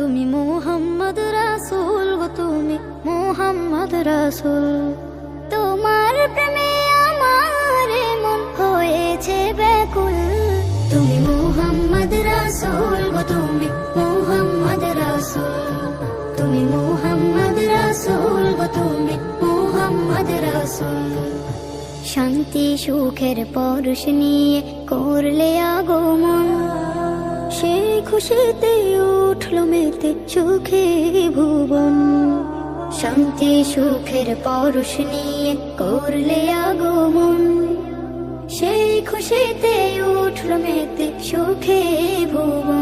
তুমি মোহাম্মদ রাসূল গো তুমি মোহাম্মদ রাসূল। তোমার প্রেমে আমার মন হয়েছে ব্যাকুল। তুমি মোহাম্মদ রাসূল গো তুমি মোহাম্মদ রাসূল। তুমি মোহাম্মদ রাসূল গো তুমি মোহাম্মদ রাসূল। শান্তি সুখের পরশ নিয়ে করলে আগমন সেই খুশিতে উঠল মেতে সুখে ভুবন। শান্তি সুখের পরশ নিয়ে করলে আগমন। সেই খুশিতে উঠল মেতে সুখে ভুবন।